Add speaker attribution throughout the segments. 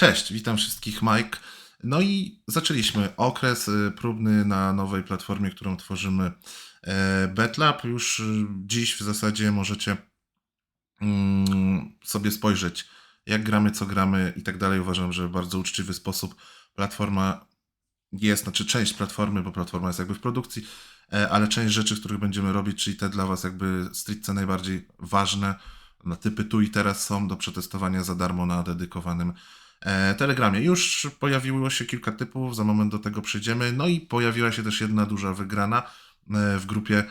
Speaker 1: Cześć, witam wszystkich, Mike. No i zaczęliśmy okres y, próbny na nowej platformie, którą tworzymy e, BetLab. Już y, dziś w zasadzie możecie mm, sobie spojrzeć, jak gramy, co gramy i tak dalej. Uważam, że w bardzo uczciwy sposób platforma jest, znaczy część platformy, bo platforma jest jakby w produkcji, e, ale część rzeczy, których będziemy robić, czyli te dla Was jakby stricte najbardziej ważne, na typy tu i teraz są do przetestowania za darmo na dedykowanym Telegramie. Już pojawiło się kilka typów, za moment do tego przejdziemy. No i pojawiła się też jedna duża wygrana e, w grupie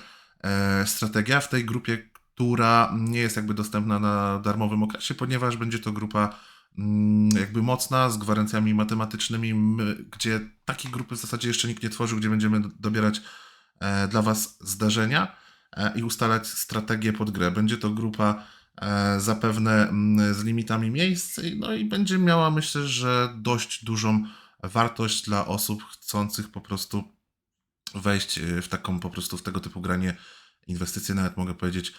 Speaker 1: e, Strategia. W tej grupie, która nie jest jakby dostępna na darmowym okresie, ponieważ będzie to grupa mm, jakby mocna, z gwarancjami matematycznymi, gdzie takiej grupy w zasadzie jeszcze nikt nie tworzył, gdzie będziemy dobierać e, dla Was zdarzenia e, i ustalać strategię pod grę. Będzie to grupa e, zapewne mm, z limitami miejsc, no i będzie miała myślę, że dość dużą wartość dla osób chcących po prostu wejść e, w taką po prostu w tego typu granie inwestycje, nawet mogę powiedzieć e,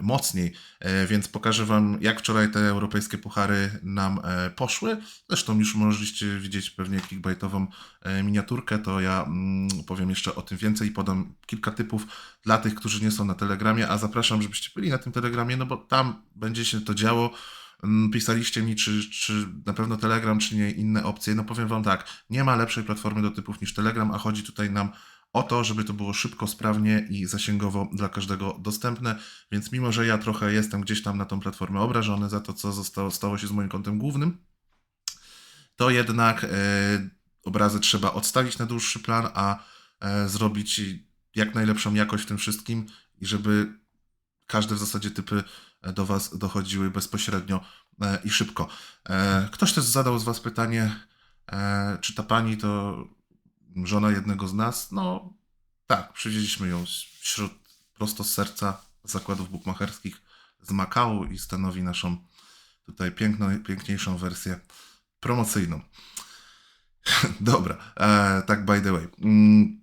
Speaker 1: mocniej. E, więc pokażę Wam, jak wczoraj te europejskie puchary nam e, poszły. Zresztą już mogliście widzieć pewnie clickbaitową e, miniaturkę, to ja mm, powiem jeszcze o tym więcej i podam kilka typów dla tych, którzy nie są na Telegramie, a zapraszam, żebyście byli na tym Telegramie, no bo tam będzie się to działo. Mm, Pisaliście mi, czy, czy na pewno Telegram, czy nie inne opcje. No powiem Wam tak, nie ma lepszej platformy do typów niż Telegram, a chodzi tutaj nam o to, żeby to było szybko, sprawnie i zasięgowo dla każdego dostępne. Więc mimo, że ja trochę jestem gdzieś tam na tą platformę obrażony za to, co zostało, stało się z moim kontem głównym, to jednak e, obrazy trzeba odstawić na dłuższy plan, a e, zrobić jak najlepszą jakość w tym wszystkim i żeby każde w zasadzie typy e, do Was dochodziły bezpośrednio e, i szybko. E, Ktoś też zadał z Was pytanie, e, czy ta pani to żona jednego z nas? No tak, przywieźliśmy ją wśród prosto z serca zakładów bukmacherskich z Makału i stanowi naszą tutaj piękną, piękniejszą wersję promocyjną. Dobra, e, tak by the way. Mm,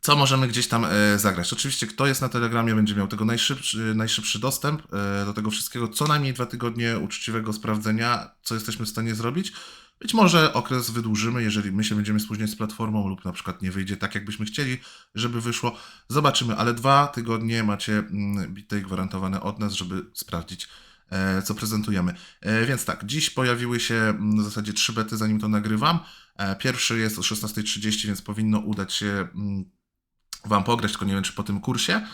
Speaker 1: co możemy gdzieś tam e, zagrać? Oczywiście, kto jest na Telegramie, będzie miał tego najszybszy, najszybszy dostęp e, do tego wszystkiego. Co najmniej dwa tygodnie uczciwego sprawdzenia, co jesteśmy w stanie zrobić. Być może okres wydłużymy, jeżeli my się będziemy spóźniać z platformą, lub na przykład nie wyjdzie tak, jakbyśmy chcieli, żeby wyszło. Zobaczymy, ale dwa tygodnie macie mm, bite i gwarantowane od nas, żeby sprawdzić, e, co prezentujemy. E, Więc tak, dziś pojawiły się mm, w zasadzie trzy bety, zanim to nagrywam. E, Pierwszy jest o 16.30, więc powinno udać się mm, Wam pograć, tylko nie wiem, czy po tym kursie.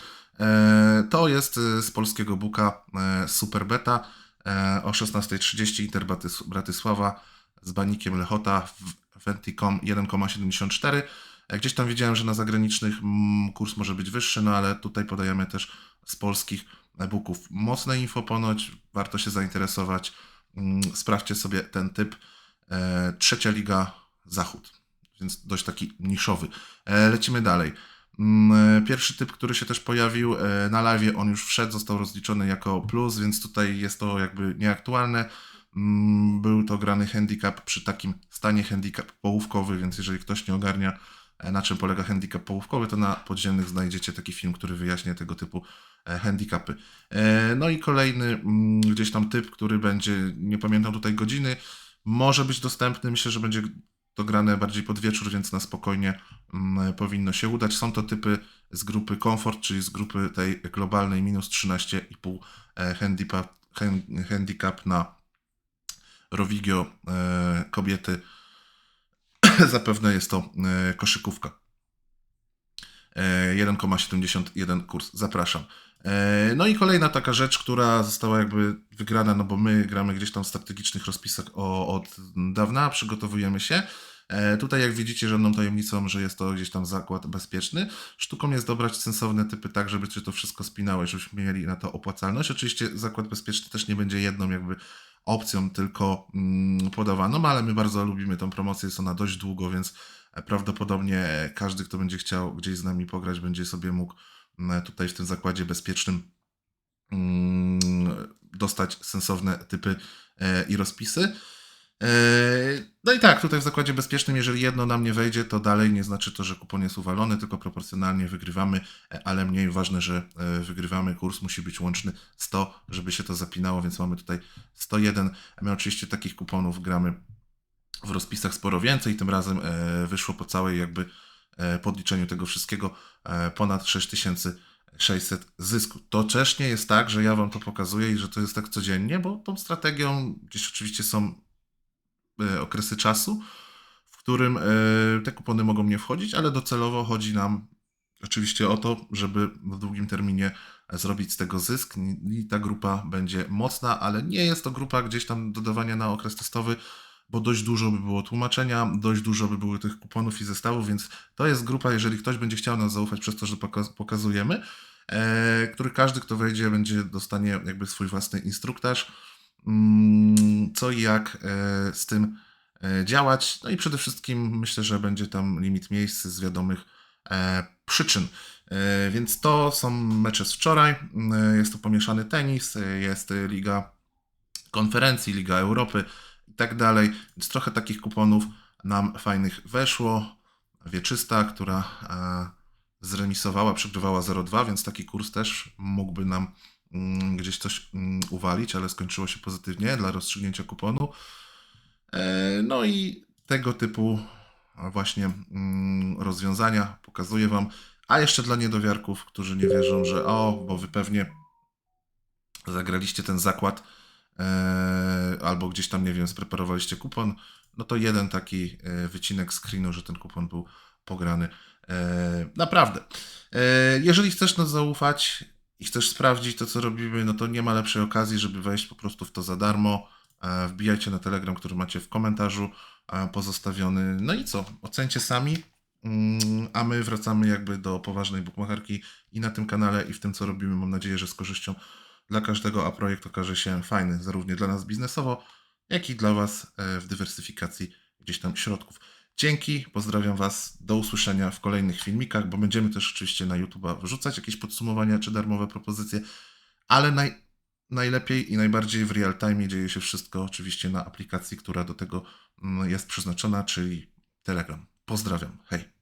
Speaker 1: To jest z polskiego buka Super Beta o 16.30 Inter Bratysława z banikiem Lechota w Venticom 1,74. E, Gdzieś tam widziałem, że na zagranicznych mm, kurs może być wyższy, no ale tutaj podajemy też z polskich e-booków mocne info ponoć, warto się zainteresować. Mm, Sprawdźcie sobie ten typ. E, Trzecia Liga Zachód, więc dość taki niszowy. E, Lecimy dalej. Mm, Pierwszy typ, który się też pojawił na live, on już wszedł, został rozliczony jako plus, więc tutaj jest to jakby nieaktualne. Mm, Był to grany handicap przy takim stanie handicap połówkowy, więc jeżeli ktoś nie ogarnia, e, na czym polega handicap połówkowy, to na podziemnych znajdziecie taki film, który wyjaśnia tego typu e, handicapy. E, No i kolejny mm, gdzieś tam typ, który będzie, nie pamiętam tutaj godziny, może być dostępny. Myślę, że będzie to grane bardziej pod wieczór, więc na spokojnie mm, powinno się udać. Są to typy z grupy Comfort, czyli z grupy tej globalnej minus 13,5 e, handicap, hand- handicap na Rovigio e, kobiety. Zapewne jest to e, koszykówka. E, 1,71 kurs. Zapraszam. E, No i kolejna taka rzecz, która została jakby wygrana, no bo my gramy gdzieś tam w strategicznych rozpisach od dawna, przygotowujemy się. E, Tutaj jak widzicie, żadną tajemnicą, że jest to gdzieś tam zakład bezpieczny. Sztuką jest dobrać sensowne typy tak, żeby się to wszystko spinało żebyśmy mieli na to opłacalność. Oczywiście zakład bezpieczny też nie będzie jedną jakby opcją tylko mm, podawaną, ale my bardzo lubimy tą promocję, jest ona dość długo, więc e, prawdopodobnie każdy, kto będzie chciał gdzieś z nami pograć, będzie sobie mógł mm, tutaj w tym zakładzie bezpiecznym mm, dostać sensowne typy e, i rozpisy. Eee, No i tak, tutaj w zakładzie bezpiecznym, jeżeli jedno nam nie wejdzie, to dalej nie znaczy to, że kupon jest uwalony, tylko proporcjonalnie wygrywamy, e, ale mniej ważne, że e, wygrywamy. Kurs musi być łączny 100, żeby się to zapinało, więc mamy tutaj 101. My oczywiście takich kuponów gramy w rozpisach sporo więcej. Tym razem e, wyszło po całej jakby e, podliczeniu tego wszystkiego e, ponad 6600 zysku. To też nie jest tak, że ja wam to pokazuję i że to jest tak codziennie, bo tą strategią gdzieś oczywiście są e, okresy czasu, w którym e, te kupony mogą nie wchodzić, ale docelowo chodzi nam oczywiście o to, żeby w długim terminie zrobić z tego zysk. I ta grupa będzie mocna, ale nie jest to grupa gdzieś tam dodawania na okres testowy, bo dość dużo by było tłumaczenia, dość dużo by było tych kuponów i zestawów, więc to jest grupa, jeżeli ktoś będzie chciał nas zaufać przez to, że poka- pokazujemy, e, który każdy, kto wejdzie, będzie dostanie jakby swój własny instruktaż, co i jak e, z tym e, działać. No i przede wszystkim myślę, że będzie tam limit miejsc z wiadomych e, przyczyn. Więc to są mecze z wczoraj. E, Jest to pomieszany tenis, jest Liga Konferencji, Liga Europy i tak dalej. Więc trochę takich kuponów nam fajnych weszło. Wieczysta, która zremisowała, przegrywała 0,2, więc taki kurs też mógłby nam mm, gdzieś coś mm, uwalić, ale skończyło się pozytywnie dla rozstrzygnięcia kuponu. E, No i tego typu właśnie mm, rozwiązania pokazuję Wam. A jeszcze dla niedowiarków, którzy nie wierzą, że o, bo Wy pewnie zagraliście ten zakład e, albo gdzieś tam, nie wiem, spreparowaliście kupon, no to jeden taki e, wycinek screenu, że ten kupon był pograny. Naprawdę. Jeżeli chcesz nas zaufać i chcesz sprawdzić to, co robimy, no to nie ma lepszej okazji, żeby wejść po prostu w to za darmo. E, Wbijajcie na Telegram, który macie w komentarzu e, pozostawiony. No i co? Ocencie sami. Mm, A my wracamy jakby do poważnej bookmacherki i na tym kanale, i w tym, co robimy. Mam nadzieję, że z korzyścią dla każdego, a projekt okaże się fajny, zarówno dla nas biznesowo, jak i dla Was e, w dywersyfikacji gdzieś tam środków. Dzięki, pozdrawiam Was, do usłyszenia w kolejnych filmikach, bo będziemy też oczywiście na YouTube'a wrzucać jakieś podsumowania czy darmowe propozycje, ale naj, najlepiej i najbardziej w real time dzieje się wszystko oczywiście na aplikacji, która do tego mm, jest przeznaczona, czyli Telegram. Pozdrawiam, hej.